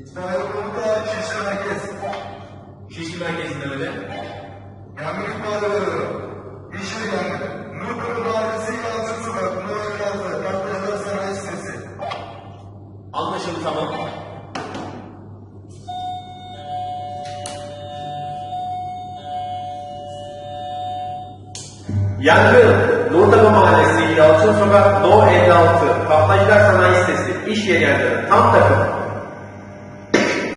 İtfaiye komuta Şişli Merkez. Şişli merkezinde öyle. Yangın ihbarı veriyorum. İş yeri yangın. Nurkulu Mahallesi Yalçın Sokak. Numara Yazı. Kardeşler Sanayi Sitesi. Anlaşıldı tamam. Yangın, Nurtepe Mahallesi, Yalçın Sokak, No 56, Kaplayıcılar Sanayi Sitesi, iş yeri yangını, tam takım.